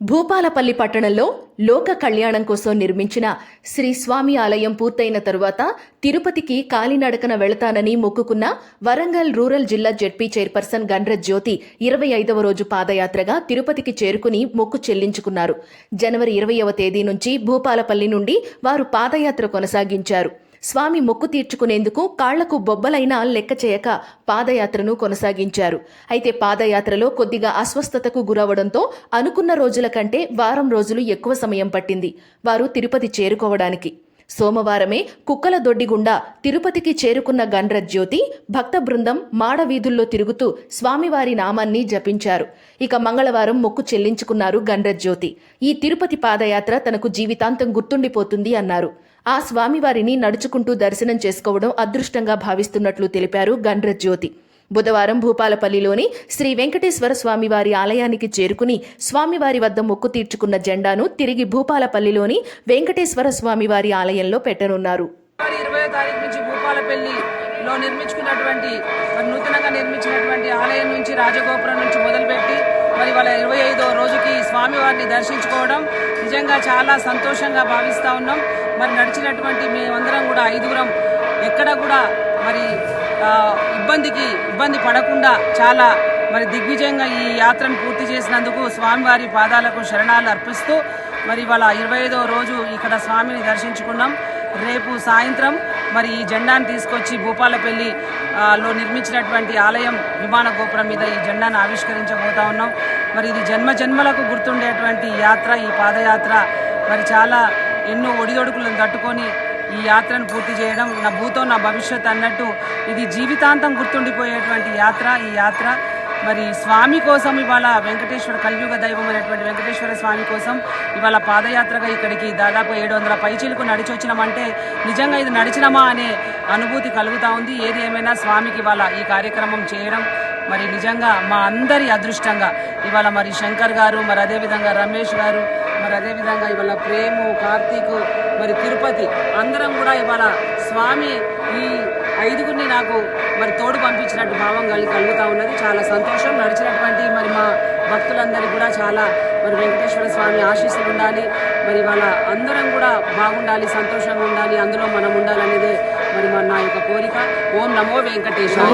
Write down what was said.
భూపాలపల్లి పట్టణంలో లోక కళ్యాణం కోసం నిర్మించిన శ్రీ స్వామి ఆలయం పూర్తయిన తరువాత తిరుపతికి కాలినడకన వెళతానని మొక్కుకున్న వరంగల్ రూరల్ జిల్లా జెడ్పీ చైర్పర్సన్ గండ్ర జ్యోతి ఇరవై ఐదవ రోజు పాదయాత్రగా తిరుపతికి చేరుకుని మొక్కు చెల్లించుకున్నారు. జనవరి ఇరవైవ తేదీ నుంచి భూపాలపల్లి నుండి వారు పాదయాత్ర కొనసాగించారు. స్వామి మొక్కు తీర్చుకునేందుకు కాళ్ళకు బొబ్బలైనా లెక్క చేయక పాదయాత్రను కొనసాగించారు. అయితే పాదయాత్రలో కొద్దిగా అస్వస్థతకు గురవడంతో అనుకున్న రోజుల కంటే వారం రోజులు ఎక్కువ సమయం పట్టింది వారు తిరుపతి చేరుకోవడానికి. సోమవారమే కుక్కల దొడ్డి గుండా తిరుపతికి చేరుకున్న గండ్రజ్యోతి భక్త బృందం మాడవీధుల్లో తిరుగుతూ స్వామివారి నామాన్ని జపించారు. ఇక మంగళవారం మొక్కు చెల్లించుకున్నారు గండ్రజ్యోతి. ఈ తిరుపతి పాదయాత్ర తనకు జీవితాంతం గుర్తుండిపోతుంది అన్నారు. ఆ స్వామివారిని నడుచుకుంటూ దర్శనం చేసుకోవడం అదృష్టంగా భావిస్తున్నట్లు తెలిపారు గండ్ర జ్యోతి బుధవారం భూపాలపల్లిలోని శ్రీ వెంకటేశ్వర స్వామివారి ఆలయానికి చేరుకుని స్వామివారి వద్ద మొక్కు తీర్చుకున్న జెండాను తిరిగి భూపాలపల్లిలోని వెంకటేశ్వర స్వామివారి ఆలయంలో పెట్టనున్నారు. ఇరవై తారీఖు నుంచి భూపాలపల్లిలో నిర్మించుకున్నటువంటి నూతనంగా నిర్మించినటువంటి ఆలయం నుంచి రాజగోపురం నుంచి మొదలుపెట్టి మరి వాళ్ళ ఇరవై ఐదో రోజుకి స్వామివారిని దర్శించుకోవడం నిజంగా చాలా సంతోషంగా భావిస్తూ ఉన్నాం. మరి నడిచినటువంటి మేమందరం కూడా ఐదుగురం ఎక్కడ కూడా మరి ఇబ్బందికి ఇబ్బంది పడకుండా చాలా మరి దిగ్విజయంగా ఈ యాత్రను పూర్తి చేసినందుకు స్వామివారి పాదాలకు శరణాలు అర్పిస్తూ మరి వాళ్ళ ఇరవై ఐదవ రోజు ఇక్కడ స్వామిని దర్శించుకున్నాం. రేపు సాయంత్రం మరి ఈ జెండాను తీసుకొచ్చి భూపాలపల్లి లో నిర్మించినటువంటి ఆలయం విమాన గోపురం మీద ఈ జెండాను ఆవిష్కరించబోతా ఉన్నాం. మరి ఇది జన్మ జన్మలకు గుర్తుండేటువంటి యాత్ర ఈ పాదయాత్ర. మరి చాలా ఎన్నో ఒడిదొడుకులను తట్టుకొని ఈ యాత్రను పూర్తి చేయడం నా భూతో నా భవిష్యత్ అన్నట్టు ఇది జీవితాంతం గుర్తుండిపోయేటువంటి యాత్ర ఈ యాత్ర. మరి స్వామి కోసం ఇవాళ వెంకటేశ్వర కలియుగ దైవం అనేటువంటి వెంకటేశ్వర స్వామి కోసం ఇవాళ పాదయాత్రగా ఇక్కడికి దాదాపు ఏడు వందల పైచీలకు నడిచి వచ్చినామంటే నిజంగా ఇది నడిచినమా అనే అనుభూతి కలుగుతూ ఉంది. ఏది ఏమైనా స్వామికి ఇవాళ ఈ కార్యక్రమం చేయడం మరి నిజంగా మా అందరి అదృష్టంగా ఇవాళ మరి శంకర్ గారు మరి అదేవిధంగా రమేష్ గారు మరి అదేవిధంగా ఇవాళ ప్రేము కార్తీక్ మరి తిరుపతి అందరం కూడా ఇవాళ స్వామి ఈ ఐదుగురిని నాకు మరి తోడు పంపించినట్టు భావం కలిగి కలుగుతా ఉన్నది. చాలా సంతోషం. నడిచినటువంటి మరి మా భక్తులందరికీ కూడా చాలా మరి వెంకటేశ్వర స్వామి ఆశీస్సులు ఉండాలి. మరి వాళ్ళ అందరం కూడా బాగుండాలి సంతోషంగా ఉండాలి. అందులో మనం ఉండాలనేదే మరి మన నా యొక్క కోరిక. ఓం నమో వెంకటేశ్వర